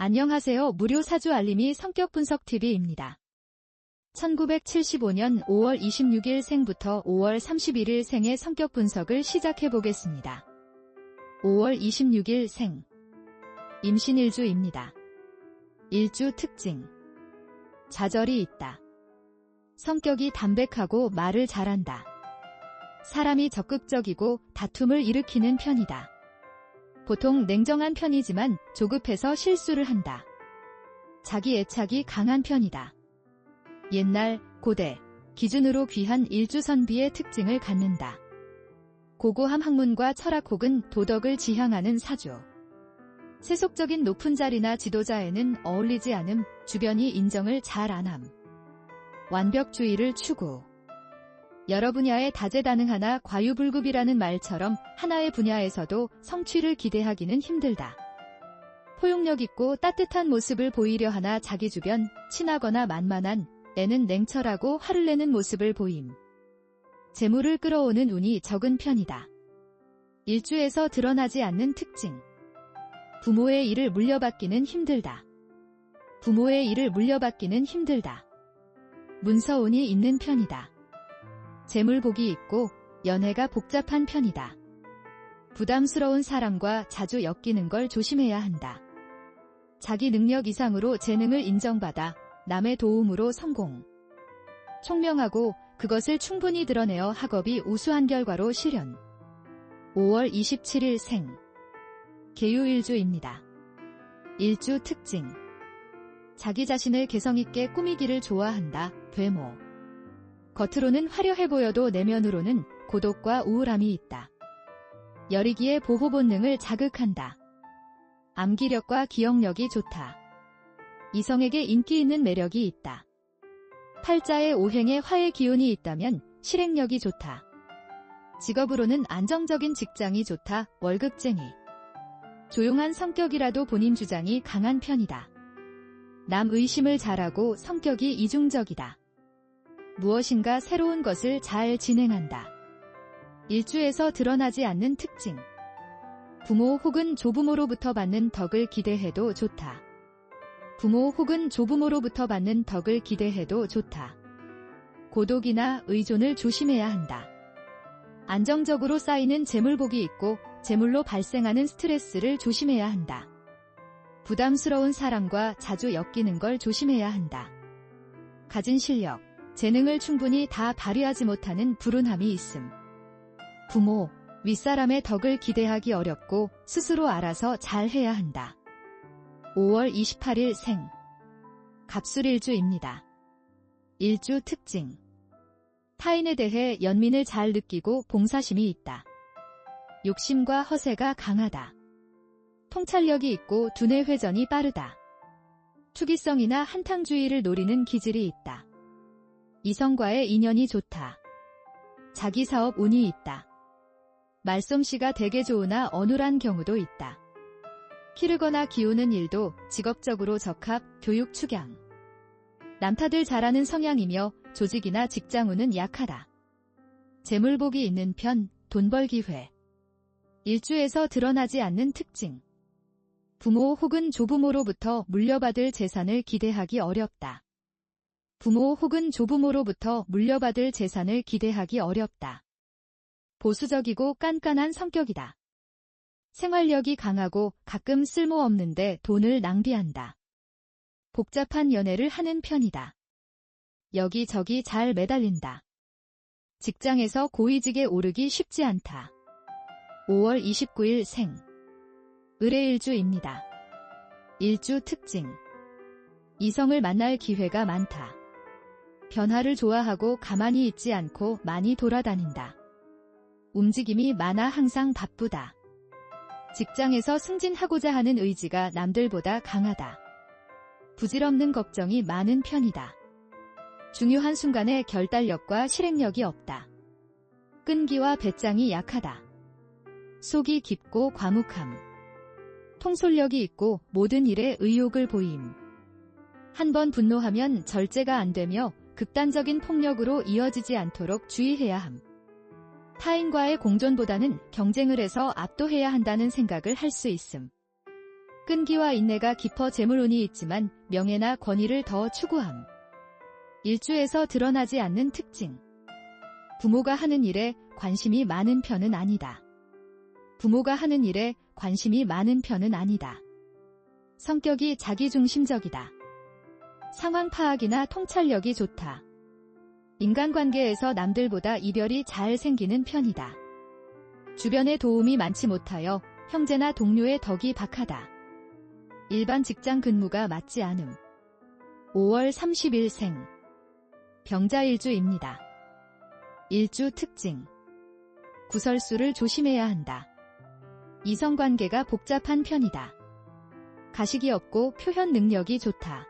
안녕하세요. 무료 사주 알림이 성격 분석 TV입니다. 1975년 5월 26일 생부터 5월 31일 생의 성격 분석을 시작해 보겠습니다. 5월 26일 생 임신일주입니다. 일주 특징 좌절이 있다. 성격이 담백하고 말을 잘한다. 사람이 적극적이고 다툼을 일으키는 편이다. 보통 냉정한 편이지만 조급해서 실수를 한다. 자기 애착이 강한 편이다. 옛날, 고대, 기준으로 귀한 일주선비의 특징을 갖는다. 고고함 학문과 철학 혹은 도덕을 지향하는 사주. 세속적인 높은 자리나 지도자에는 어울리지 않음, 주변이 인정을 잘 안함. 완벽주의를 추구. 여러 분야에 다재다능하나 과유불급이라는 말처럼 하나의 분야에서도 성취를 기대하기는 힘들다. 포용력 있고 따뜻한 모습을 보이려 하나 자기 주변 친하거나 만만한 애는 냉철하고 화를 내는 모습을 보임. 재물을 끌어오는 운이 적은 편이다. 일주에서 드러나지 않는 특징. 부모의 일을 물려받기는 힘들다. 부모의 일을 물려받기는 힘들다. 문서운이 있는 편이다. 재물복이 있고 연애가 복잡한 편이다. 부담스러운 사람과 자주 엮이는 걸 조심해야 한다. 자기 능력 이상으로 재능을 인정받아 남의 도움으로 성공. 총명하고 그것을 충분히 드러내어 학업이 우수한 결과로 실현. 5월 27일 생. 개유일주입니다. 일주 특징. 자기 자신을 개성있게 꾸미기를 좋아한다. 되모. 겉으로는 화려해 보여도 내면으로는 고독과 우울함이 있다. 여리기의 보호 본능을 자극한다. 암기력과 기억력이 좋다. 이성에게 인기 있는 매력이 있다. 팔자의 오행에 화의 기운이 있다면 실행력이 좋다. 직업으로는 안정적인 직장이 좋다. 월급쟁이. 조용한 성격이라도 본인 주장이 강한 편이다. 남 의심을 잘하고 성격이 이중적이다. 무엇인가 새로운 것을 잘 진행한다. 일주에서 드러나지 않는 특징. 부모 혹은 조부모로부터 받는 덕을 기대해도 좋다. 부모 혹은 조부모로부터 받는 덕을 기대해도 좋다. 고독이나 의존을 조심해야 한다. 안정적으로 쌓이는 재물복이 있고 재물로 발생하는 스트레스를 조심해야 한다. 부담스러운 사람과 자주 엮이는 걸 조심해야 한다. 가진 실력, 재능을 충분히 다 발휘하지 못하는 불운함이 있음. 부모, 윗사람의 덕을 기대하기 어렵고 스스로 알아서 잘 해야 한다. 5월 28일 생. 갑술일주입니다. 일주 특징. 타인에 대해 연민을 잘 느끼고 봉사심이 있다. 욕심과 허세가 강하다. 통찰력이 있고 두뇌 회전이 빠르다. 투기성이나 한탕주의를 노리는 기질이 있다. 이성과의 인연이 좋다. 자기 사업 운이 있다. 말솜씨가 되게 좋으나 어눌한 경우도 있다. 키르거나 기우는 일도 직업적으로 적합, 교육 축양. 남탓을 잘하는 성향이며 조직이나 직장운은 약하다. 재물복이 있는 편, 돈 벌 기회. 일주에서 드러나지 않는 특징. 부모 혹은 조부모로부터 물려받을 재산을 기대하기 어렵다. 부모 혹은 조부모로부터 물려받을 재산을 기대하기 어렵다. 보수적이고 깐깐한 성격이다. 생활력이 강하고 가끔 쓸모없는데 돈을 낭비한다. 복잡한 연애를 하는 편이다. 여기저기 잘 매달린다. 직장에서 고위직에 오르기 쉽지 않다. 5월 29일 생. 의뢰일주입니다. 일주 특징. 이성을 만날 기회가 많다. 변화를 좋아하고 가만히 있지 않고 많이 돌아다닌다. 움직임이 많아 항상 바쁘다. 직장에서 승진하고자 하는 의지가 남들보다 강하다. 부질없는 걱정이 많은 편이다. 중요한 순간에 결단력과 실행력이 없다. 끈기와 배짱이 약하다. 속이 깊고 과묵함. 통솔력이 있고 모든 일에 의욕을 보임. 한 번 분노하면 절제가 안 되며 극단적인 폭력으로 이어지지 않도록 주의해야 함. 타인과의 공존보다는 경쟁을 해서 압도해야 한다는 생각을 할 수 있음. 끈기와 인내가 깊어 재물운이 있지만 명예나 권위를 더 추구함. 일주에서 드러나지 않는 특징. 부모가 하는 일에 관심이 많은 편은 아니다. 부모가 하는 일에 관심이 많은 편은 아니다. 성격이 자기중심적이다. 상황 파악이나 통찰력이 좋다. 인간관계에서 남들보다 이별이 잘 생기는 편이다. 주변에 도움이 많지 못하여 형제나 동료의 덕이 박하다. 일반 직장 근무가 맞지 않음. 5월 30일 생. 병자일주입니다. 일주 특징. 구설수를 조심해야 한다. 이성관계가 복잡한 편이다. 가식이 없고 표현 능력이 좋다.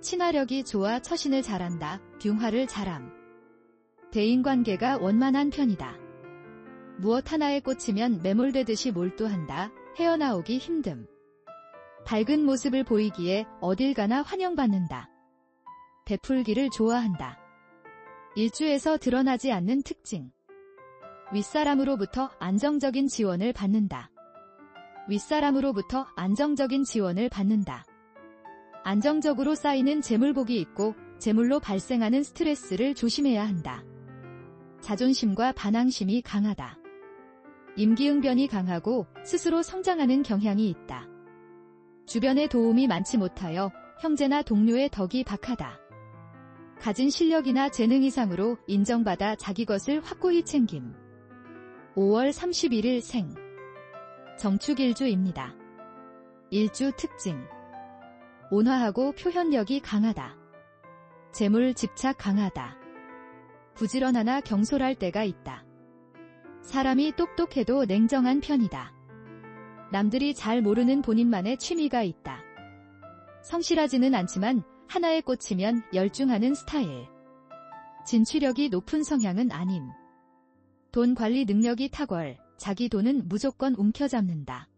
친화력이 좋아 처신을 잘한다. 균화를 잘함. 대인관계가 원만한 편이다. 무엇 하나에 꽂히면 매몰되듯이 몰두한다. 헤어나오기 힘듦. 밝은 모습을 보이기에 어딜 가나 환영받는다. 베풀기를 좋아한다. 일주에서 드러나지 않는 특징. 윗사람으로부터 안정적인 지원을 받는다. 윗사람으로부터 안정적인 지원을 받는다. 안정적으로 쌓이는 재물복이 있고 재물로 발생하는 스트레스를 조심해야 한다. 자존심과 반항심이 강하다. 임기응변이 강하고 스스로 성장하는 경향이 있다. 주변에 도움이 많지 못하여 형제나 동료의 덕이 박하다. 가진 실력이나 재능 이상으로 인정받아 자기 것을 확고히 챙김. 5월 31일 생. 정축일주입니다. 일주 특징. 온화하고 표현력이 강하다. 재물 집착 강하다. 부지런하나 경솔할 때가 있다. 사람이 똑똑해도 냉정한 편이다. 남들이 잘 모르는 본인만의 취미가 있다. 성실하지는 않지만 하나에 꽂히면 열중하는 스타일. 진취력이 높은 성향은 아님. 돈 관리 능력이 탁월, 자기 돈은 무조건 움켜잡는다.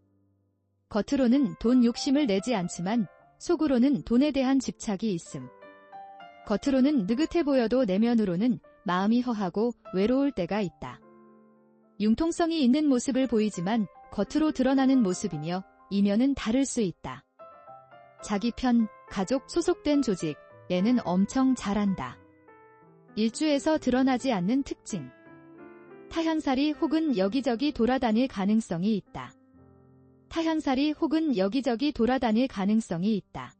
겉으로는 돈 욕심을 내지 않지만 속으로는 돈에 대한 집착이 있음. 겉으로는 느긋해 보여도 내면으로는 마음이 허하고 외로울 때가 있다. 융통성이 있는 모습을 보이지만 겉으로 드러나는 모습이며 이면은 다를 수 있다. 자기 편, 가족 소속된 조직, 얘는 엄청 잘한다. 일주에서 드러나지 않는 특징. 타향살이 혹은 여기저기 돌아다닐 가능성이 있다. 타향살이 혹은 여기저기 돌아다닐 가능성이 있다.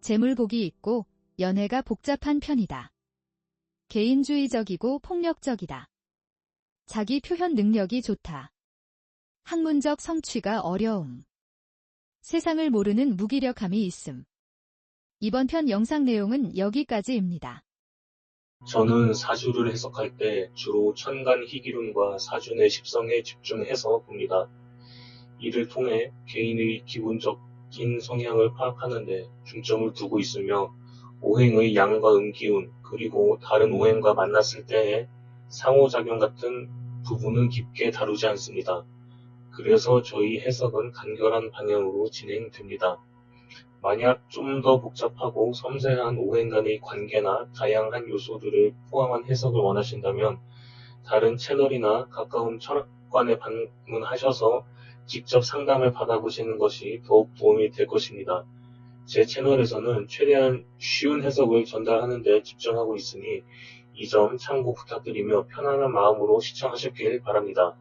재물복이 있고 연애가 복잡한 편이다. 개인주의적이고 폭력적이다. 자기 표현 능력이 좋다. 학문적 성취가 어려움. 세상을 모르는 무기력함이 있음. 이번 편 영상 내용은 여기까지입니다. 저는 사주를 해석할 때 주로 천간 희기론과 사준의 십성에 집중해서 봅니다. 이를 통해 개인의 기본적인 성향을 파악하는 데 중점을 두고 있으며 오행의 양과 음기운 그리고 다른 오행과 만났을 때의 상호작용 같은 부분은 깊게 다루지 않습니다. 그래서 저희 해석은 간결한 방향으로 진행됩니다. 만약 좀 더 복잡하고 섬세한 오행 간의 관계나 다양한 요소들을 포함한 해석을 원하신다면 다른 채널이나 가까운 철학관에 방문하셔서 직접 상담을 받아보시는 것이 더욱 도움이 될 것입니다. 제 채널에서는 최대한 쉬운 해석을 전달하는 데 집중하고 있으니 이 점 참고 부탁드리며 편안한 마음으로 시청하시길 바랍니다.